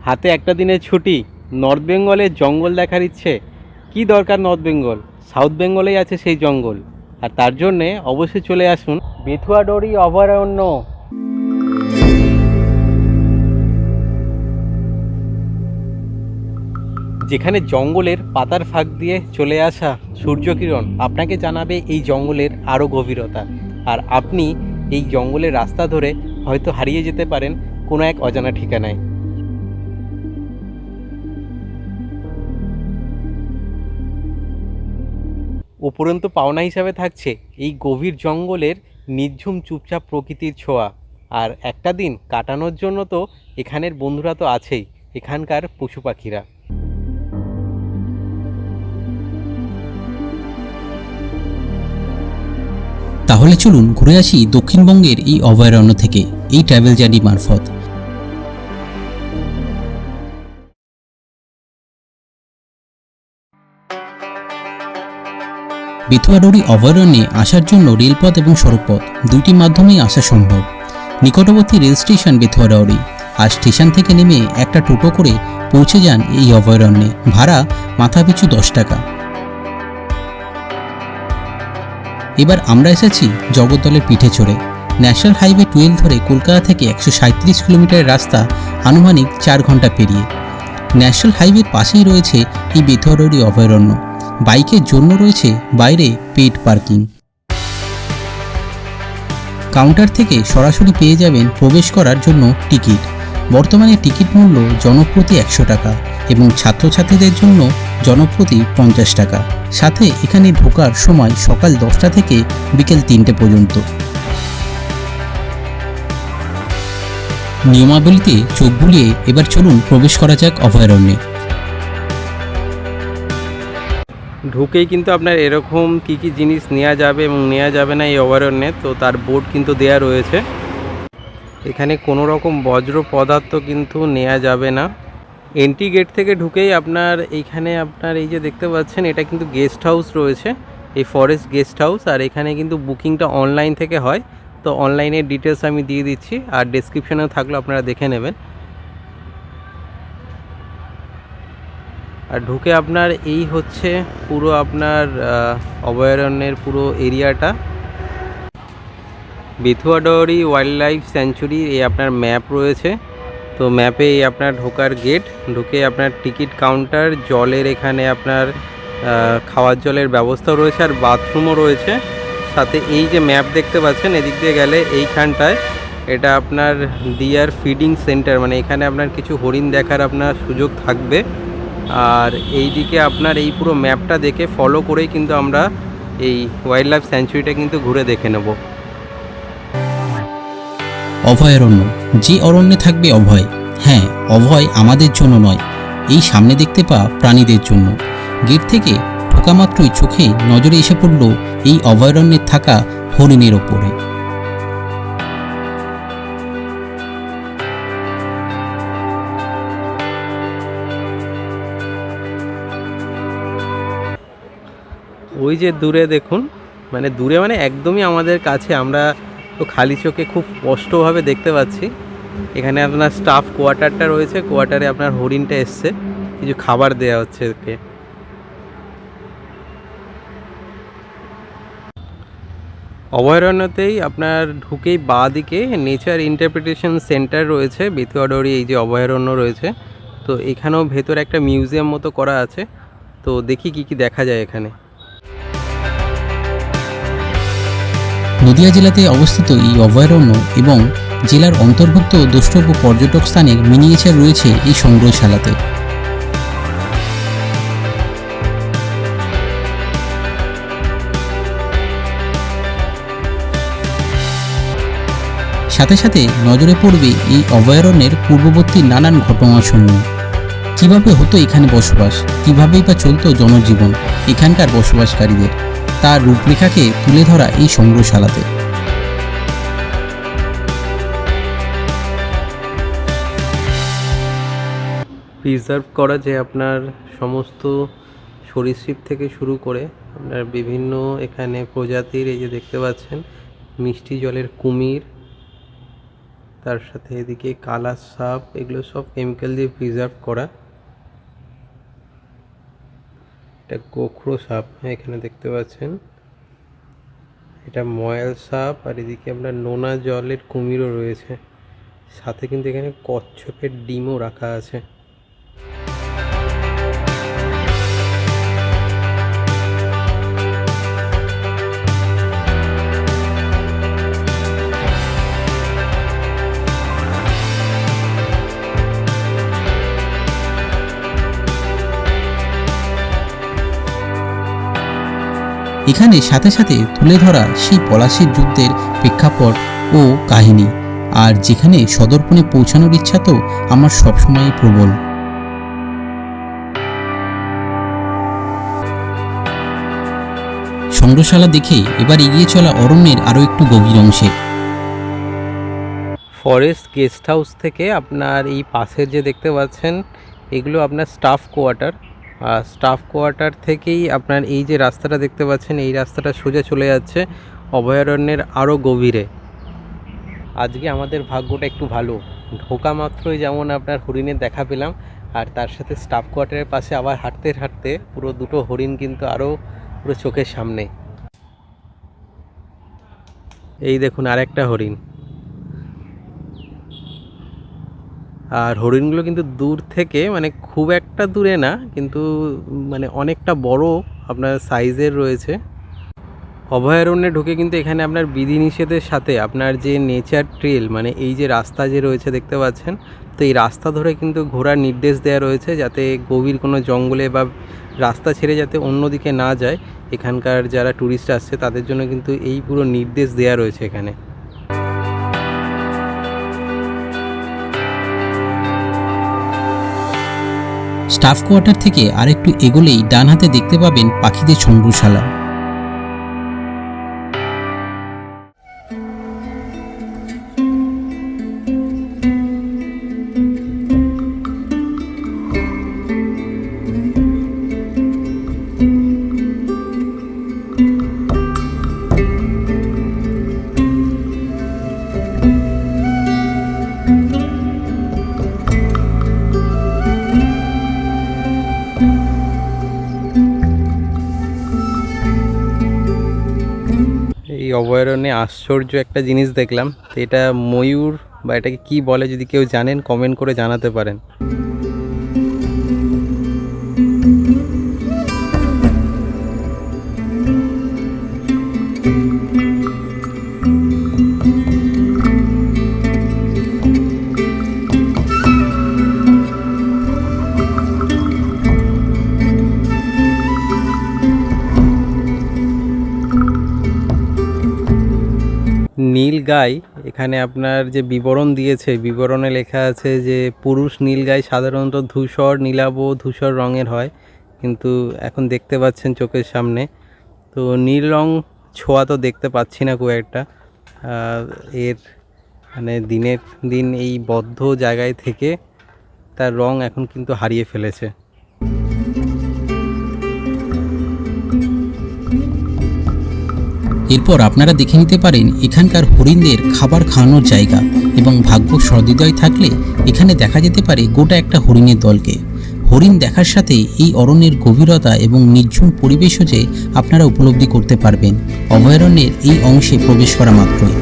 হাতে একটা দিনের ছুটি নর্থ বেঙ্গলে জঙ্গল দেখার ইচ্ছে। কি দরকার নর্থ বেঙ্গল সাউথ বেঙ্গলেই আছে সেই জঙ্গল। আর তার জন্যে অবশ্যই চলে আসুন বেথুয়াডরি অভয়ারণ্য। যেখানে জঙ্গলের পাতার ফাঁক দিয়ে চলে আসা সূর্যকিরণ আপনাকে জানাবে এই জঙ্গলের আরও গভীরতা। আর আপনি এই জঙ্গলের রাস্তা ধরে হয়তো হারিয়ে যেতে পারেন কোনো এক অজানা ঠিকানায়। উপরন্ত পাওনা হিসাবে থাকছে এই গভীর জঙ্গলের নির্ঝুম চুপচাপ প্রকৃতির ছোঁয়া। আর একটা দিন কাটানোর জন্য তো এখানের বন্ধুরা তো আছেই, এখানকার পশু পাখিরা। তাহলে চলুন ঘুরে আসি দক্ষিণবঙ্গের এই অভয়ারণ্য থেকে, এই ট্রাভেল জার্নি মারফত। বেতুয়াডরি অভয়ারণ্যে আসার জন্য রেলপথ এবং সড়কপথ দুইটি মাধ্যমেই আসা সম্ভব। নিকটবর্তী রেল স্টেশন বেতুয়াডরি আর স্টেশন থেকে নেমে একটা টোটো করে পৌঁছে যান এই অভয়ারণ্যে। ভাড়া মাথাপিছু দশ টাকা। এবার আমরা এসেছি জগদ্দলের পিঠে চড়ে। ন্যাশনাল হাইওয়ে টুয়েলভ ধরে কলকাতা থেকে একশো সাঁত্রিশ কিলোমিটারের রাস্তা আনুমানিক চার ঘণ্টা পেরিয়ে। ন্যাশনাল হাইওয়ের পাশেই রয়েছে এই বেথুয়াডরি অভয়ারণ্য। বাইকের জন্য রয়েছে বাইরে পেড পার্কিং। কাউন্টার থেকে সরাসরি পেয়ে যাবেন প্রবেশ করার জন্য টিকিট। বর্তমানে টিকিট মূল্য জনপ্রতি একশো টাকা এবং ছাত্রছাত্রীদের জন্য জনপ্রতি পঞ্চাশ টাকা। সাথে এখানে ঢোকার সময় সকাল দশটা থেকে বিকেল তিনটে পর্যন্ত। নিয়মাবলীতে চোখ বুলিয়ে এবার চলুন প্রবেশ করা যাক অভয়ারণ্যে। ঢুকেই কিন্তু আপনার এরকম কি কি জিনিস নেওয়া যাবে এবং নেওয়া যাবে না এই অভয়ারণ্যে তো তার বোর্ড কিন্তু দেয়া রয়েছে। এখানে কোনো রকম বজ্র পদার্থ কিন্তু নেওয়া যাবে না। এন্ট্রি গেট থেকে ঢুকেই আপনার এইখানে আপনার এই যে দেখতে পাচ্ছেন, এটা কিন্তু গেস্ট হাউস রয়েছে, এই ফরেস্ট গেস্ট হাউস আর এখানে কিন্তু বুকিংটা অনলাইন থেকে হয়। তো অনলাইনের ডিটেলস আমি দিয়ে দিচ্ছি, আর ডেসক্রিপশনেও থাকলে, আপনারা দেখে নেবেন। আর ঢুকে আপনার এই হচ্ছে পুরো আপনার অভয়ারণ্যের পুরো এরিয়াটা। বেথুয়াডরি ওয়াইল্ড লাইফ স্যাঞ্চুরি, এই আপনার ম্যাপ রয়েছে। তো ম্যাপে এই আপনার ঢোকার গেট, ঢুকে আপনার টিকিট কাউন্টার, জলের এখানে আপনার খাওয়ার জলের ব্যবস্থাও রয়েছে আর বাথরুমও রয়েছে। সাথে এই যে ম্যাপ দেখতে পাচ্ছেন, এদিক দিয়ে গেলে এইখানটায় এটা আপনার ডিয়ার ফিডিং সেন্টার মানে এখানে আপনার কিছু হরিণ দেখার আপনার সুযোগ থাকবে। আর এই দিকে আপনার এই পুরো ম্যাপটা দেখে ফলো করেই কিন্তু আমরা এই ওয়াইল্ড লাইফ স্যাঞ্চুরিটা কিন্তু ঘুরে দেখে নেব। অভয়ারণ্য যে অরণ্যে থাকবে অভয়। হ্যাঁ অভয় আমাদের জন্য নয়। এই সামনে দেখতে পাওয়া প্রাণীদের জন্য। গেট থেকে ঢোকা মাত্রই চোখে নজরে এসে পড়ল এই অভয়ারণ্যে থাকা হরিণের ওপরে। ওই যে দূরে দেখুন মানে দূরে মানে একদমই আমাদের কাছে, আমরা তো খালি চোখে খুব স্পষ্টভাবে দেখতে পাচ্ছি। এখানে আপনার স্টাফ কোয়ার্টারটা রয়েছে কোয়ার্টারে আপনার হরিণটা এসছে, কিছু খাবার দেওয়া হচ্ছে ওকে। অভয়ারণ্যতেই আপনার ঢুকেই বাঁ দিকে নেচার ইন্টারপ্রিটেশন সেন্টার রয়েছে, বেতুয়াডরি এই যে অভয়ারণ্য রয়েছে। তো এখানেও ভেতরে একটা মিউজিয়াম মতো করা আছে। তো দেখি কি কি দেখা যায় এখানে। নদিয়া জেলাতে অবস্থিত এই অভয়ারণ্য এবং জেলার অন্তর্ভুক্ত দ্রষ্টব্য পর্যটক স্থানের মিনিয়েচার রয়েছে এই সংগ্রহশালাতে। সাথে সাথে নজরে পড়বে এই অভয়ারণ্যের পূর্ববর্তী নানান ঘটনাসমূহ। কীভাবে হতো এখানে বসবাস? কিভাবেই বা চলতো জনজীবন? এখানকার বসবাসকারীদের। তার রূপরেখাকে তুলে ধরা এই সংগ্রহশালাতে। প্রিজার্ভ করা যে আপনার সমস্ত সরীসৃপ থেকে শুরু করে আপনার বিভিন্ন এখানে প্রজাতির এই যে দেখতে পাচ্ছেন, মিষ্টি জলের কুমির, তার সাথে এদিকে কালা সাপ, এগুলো সব কেমিক্যাল দিয়ে প্রিজার্ভ করা। এটা গোখরো সাপ এখানে দেখতে পাচ্ছেন। এটা ময়াল সাপ, আর এদিকে আপনার নোনা জলের কুমিরও রয়েছে। সাথে কিন্তু এখানে কচ্ছপের ডিমও রাখা আছে। এখানে সাথে সাথে তুলে ধরা সেই পলাশির যুদ্ধের প্রেক্ষাপট ও কাহিনী। আর যেখানে সদর্পণে পৌঁছানোর ইচ্ছা তো আমার সবসময়ই প্রবল। সংগ্রহশালা দেখে এবার এগিয়ে চলা অরণ্যের আরও একটু গভীর অংশে। ফরেস্ট গেস্ট হাউস থেকে আপনার এই পাশের যে দেখতে পাচ্ছেন, এগুলো আপনার স্টাফ কোয়ার্টার। স্টাফ কোয়ার্টার থেকেই আপনার এই যে রাস্তাটা দেখতে পাচ্ছেন, এই রাস্তাটা সোজা চলে যাচ্ছে অভয়ারণ্যের আরও গভীরে। আজকে আমাদের ভাগ্যটা একটু ভালো। ঢোকা মাত্রই যেমন আপনার হরিণের দেখা পেলাম, আর তার সাথে স্টাফ কোয়ার্টারের পাশে আবার হাঁটতে হাঁটতে পুরো দুটো হরিণ কিন্তু আরও পুরো চোখের সামনে। এই দেখুন আরেকটা হরিণ। আর হরিণগুলো কিন্তু দূর থেকে মানে খুব একটা দূরে না, কিন্তু মানে অনেকটা বড় আপনার সাইজের রয়েছে। অভয়ারণ্যে ঢুকে কিন্তু এখানে আপনার বিধিনিষেধের সাথে আপনার যে নেচার ট্রেল মানে এই যে রাস্তা যে রয়েছে দেখতে পাচ্ছেন, তো এই রাস্তা ধরে কিন্তু ঘোরার নির্দেশ দেওয়া রয়েছে যাতে গভীর কোনো জঙ্গলে বা রাস্তা ছেড়ে যাতে অন্যদিকে না যায়। এখানকার যারা ট্যুরিস্ট আসছে, তাদের জন্য কিন্তু এই পুরো নির্দেশ দেওয়া রয়েছে এখানে। স্টাফ কোয়ার্টার থেকে আরেকটু এগোলেই ডান হাতে দেখতে পাবেন পাখিদের সংগ্রহশালা অভয়ারণ্যে আশ্চর্য একটা জিনিস দেখলাম, তো এটা ময়ূর বা এটাকে কী বলে যদি কেউ জানেন কমেন্ট করে জানাতে পারেন। নীল গাই এখানে আপনার যে বিবরণ দিয়েছে, বিবরণে লেখা আছে যে পুরুষ নীল গাই সাধারণত ধূসর নীলাভ ধূসর রঙের হয়, কিন্তু এখন দেখতে পাচ্ছেন চোখের সামনে। তো নীল রং ছোঁয়া তো দেখতে পাচ্ছি না খুব একটা। এর মানে দিনের দিন এই বদ্ধ জায়গায় থেকে তার রং এখন কিন্তু হারিয়ে ফেলেছে। এরপর আপনারা দেখে নিতে পারেন এখানকার হরিণদের খাবার খাওয়ানোর জায়গা এবং ভাগ্য সহৃদয় থাকলে এখানে দেখা যেতে পারে গোটা একটা হরিণের দলকে। হরিণ দেখার সাথে এই অরণ্যের গভীরতা এবং নির্ঝুম পরিবেশও যে আপনারা উপলব্ধি করতে পারবেন। অভয়ারণ্যের এই অংশে প্রবেশ করা মাত্রই।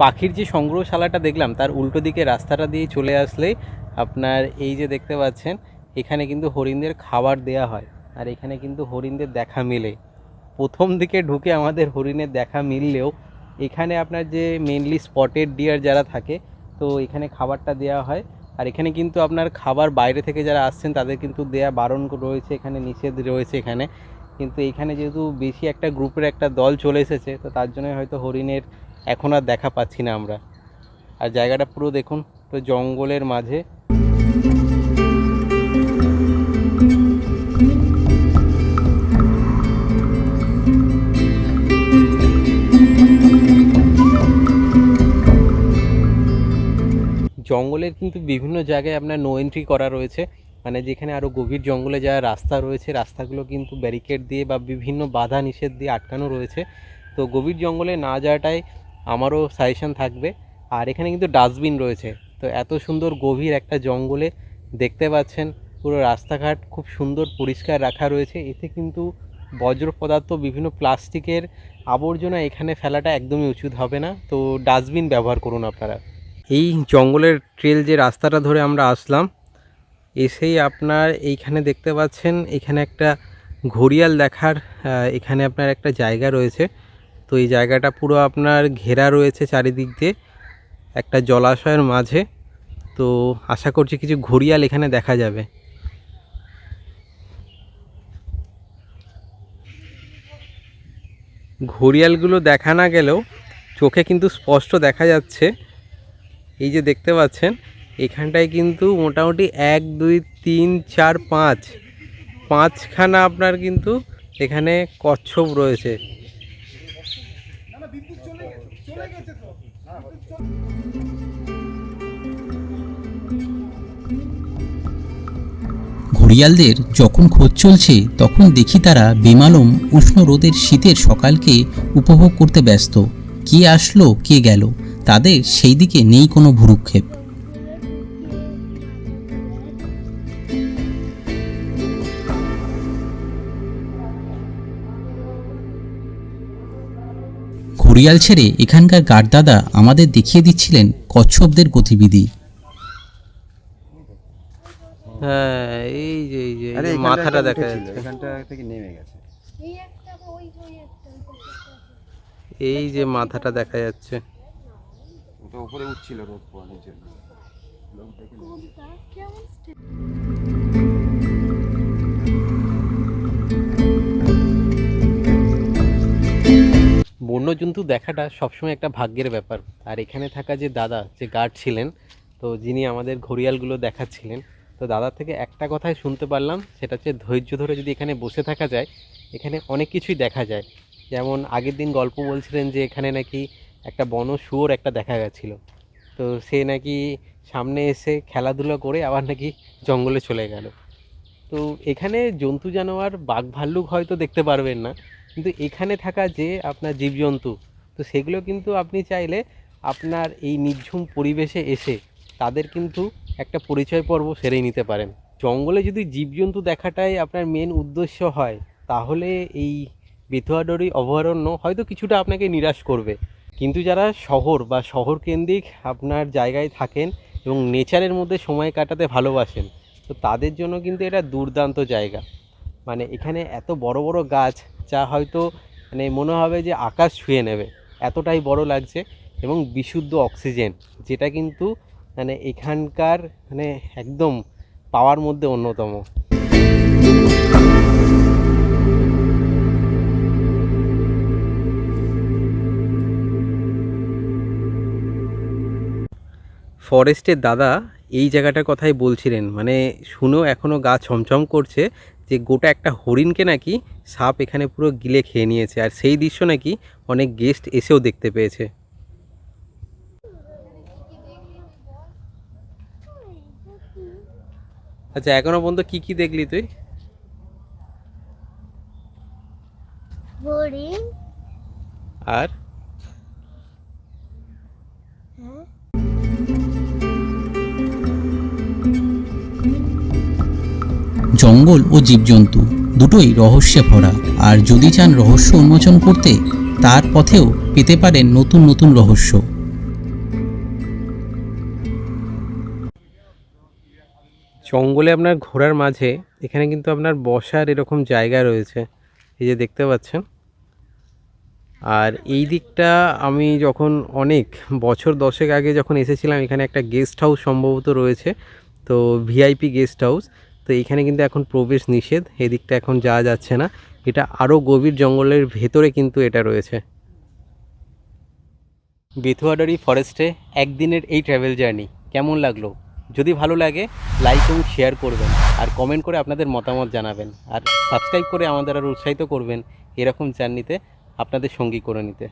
পাখির যে সংগ্রহশালাটা দেখলাম, তার উল্টো দিকে রাস্তাটা দিয়ে চলে আসলে আপনার এই যে দেখতে পাচ্ছেন, এখানে কিন্তু হরিণদের খাবার দেয়া হয়। আর এখানে কিন্তু হরিণদের দেখা মেলে। প্রথম দিকে ঢুকে আমাদের হরিণের দেখা মিললেও, এখানে আপনার যে মেনলি স্পটেড ডিয়ার যারা থাকে, তো এখানে খাবারটা দেওয়া হয়। আর এখানে কিন্তু আপনার খাবার বাইরে থেকে যারা আসছেন, তাদের কিন্তু দেয়া বারণ রয়েছে, এখানে নিষেধ রয়েছে এখানে। কিন্তু এখানে যেহেতু বেশি একটা গ্রুপের একটা দল চলে এসেছে, তো তার জন্য হয়তো হরিণের এখন আর দেখা পাচ্ছি না আমরা। আর জায়গাটা পুরো দেখুন তো জঙ্গলের মাঝে। জঙ্গলের কিন্তু বিভিন্ন জায়গায় আপনার নো এন্ট্রি করা রয়েছে। মানে যেখানে আরও গভীর জঙ্গলে যাওয়ার রাস্তা রয়েছে। রাস্তাগুলো কিন্তু ব্যারিকেড দিয়ে বা বিভিন্ন বাধা নিষেধ দিয়ে আটকানো রয়েছে। তো গভীর জঙ্গলে না যাওয়াটাই আমারও সাজেশন থাকবে। আর এখানে কিন্তু ডাস্টবিন রয়েছে। তো এত সুন্দর গভীর একটা জঙ্গলে দেখতে পাচ্ছেন, পুরো রাস্তাঘাট খুব সুন্দর পরিষ্কার রাখা রয়েছে। এতে কিন্তু বজ্র পদার্থ, বিভিন্ন প্লাস্টিকের আবর্জনা এখানে ফেলাটা একদমই উচিত হবে না। তো ডাস্টবিন ব্যবহার করুন আপনারা। এই জঙ্গলের ট্রেল যে রাস্তাটা ধরে আমরা আসলাম, এসেই আপনার এইখানে দেখতে পাচ্ছেন, এখানে একটা ঘড়িয়াল দেখার এখানে আপনার একটা জায়গা রয়েছে। তো এই জায়গাটা পুরো আপনার ঘেরা রয়েছে চারিদিক দিয়ে, একটা জলাশয়ের মাঝে। তো আশা করছি কিছু ঘড়িয়াল এখানে দেখা যাবে। ঘড়িয়ালগুলো দেখা না গেলেও চোখে কিন্তু স্পষ্ট দেখা যাচ্ছে। এই যে দেখতে পাচ্ছেন, এখানটায় কিন্তু মোটামুটি এক, দুই, তিন, চার, পাঁচ। পাঁচখানা আপনার কিন্তু এখানে কচ্ছপ রয়েছে। ঘড়িয়ালদের যখন খোঁজ চলছে, তখন দেখি তারা বেমালম উষ্ণ রোদের শীতের সকালকে উপভোগ করতে ব্যস্ত। কে আসলো, কে গেল? তাদের সেই দিকে নেই কোনো ভুরুক্ষেপ। ঘড়িয়াল ছেড়ে এখানকার গার্ডদাদা আমাদের দেখিয়ে দিচ্ছিলেন কচ্ছপদের গতিবিধি। হ্যাঁ এই যে এই মাথাটা দেখা যাচ্ছে। এখানটা থেকে নেমে গেছে। এই একটা বা ওই ওই একটা ওই পাশে একটা। এই যে মাথাটা দেখা যাচ্ছে। ওটা উপরে উঠছিল রোদ পোয়ানোর জন্য বন্যজন্তু দেখাটা সবসময় একটা ভাগ্যের ব্যাপার। আর এখানে থাকা যে দাদা যে গার্ড ছিলেন তো যিনি আমাদের ঘড়িয়ালগুলো দেখাচ্ছিলেন তো দাদার থেকে একটা কথাই শুনতে পারলাম সেটা হচ্ছে ধৈর্য ধরে যদি এখানে বসে থাকা যায় এখানে অনেক কিছুই দেখা যায়। যেমন আগের দিন গল্প বলছিলেন যে এখানে নাকি একটা বন শুয়োর একটা দেখা গেছিল। তো সে নাকি সামনে এসে খেলাধুলা করে আবার নাকি জঙ্গলে চলে গেল। তো এখানে জন্তু জানোয়ার বাঘ ভাল্লুক হয়তো দেখতে পারবেন না, কিন্তু এখানে থাকা যে আপনার জীবজন্তু, তো সেগুলো কিন্তু আপনি চাইলে আপনার এই নির্ঝুম পরিবেশে এসে তাদের কিন্তু একটা পরিচয় পর্ব সেরেই নিতে পারেন। জঙ্গলে যদি জীবজন্তু দেখাটাই আপনার মেন উদ্দেশ্য হয়, তাহলে এই বেথুয়াডরি অভয়ারণ্য হয়তো কিছুটা আপনাকে নিরাশ করবে। কিন্তু যারা শহর বা শহর কেন্দ্রিক আপনার জায়গায় থাকেন এবং নেচারের মধ্যে সময় কাটাতে ভালোবাসেন, তো তাদের জন্য কিন্তু এটা দুর্দান্ত জায়গা। মানে এখানে এত বড় বড় গাছ যা হয়তো মানে মনে হবে যে আকাশ ছুঁয়ে নেবে, এতটাই বড় লাগছে এবং বিশুদ্ধ অক্সিজেন, যেটা কিন্তু মানে এখানকার মানে একদম পাওয়ার মধ্যে অন্যতম। ফরেস্টের দাদা এই জায়গাটার কথাই বলছিলেন। মানে শুনেও এখনও গা ছমছম করছে যে গোটা একটা হরিণকে নাকি সাপ এখানে পুরো গিলে খেয়ে নিয়েছে। আর সেই দৃশ্য নাকি অনেক গেস্ট এসেও দেখতে পেয়েছে। আচ্ছা এখনও পর্যন্ত কি কি দেখলি তুই? হরিণ। আর? জঙ্গল ও জীবজন্তু দুটোই রহস্যে ভরা। আর যদি চান রহস্য উন্মোচন করতে, তার পথেও পেতে পারেন নতুন নতুন রহস্য। জঙ্গলে আপনার ঘোরার মাঝে এখানে কিন্তু আপনার বসার এরকম জায়গা রয়েছে। এই যে দেখতে পাচ্ছেন। আর এই দিকটা আমি যখন অনেক বছর দশেক আগে যখন এসেছিলাম, এখানে একটা গেস্ট হাউস সম্ভবত রয়েছে। তো ভিআইপি গেস্ট হাউস। তো এখানে কিন্তু এখন প্রবেশ নিষেধ, এদিকটা এখন যাওয়া যাচ্ছে না। এটা আরও গভীর জঙ্গলের ভেতরে কিন্তু এটা রয়েছে। বেথুয়াডারি ফরেস্টে একদিনের এই ট্রাভেল জার্নি কেমন লাগল? যদি ভালো লাগে লাইক এবং শেয়ার করবেন, আর কমেন্ট করে আপনাদের মতামত জানাবেন, আর সাবস্ক্রাইব করে আমাদের আর উৎসাহিত করবেন, এরকম জার্নিতে আপনাদের সঙ্গী করে নিতে।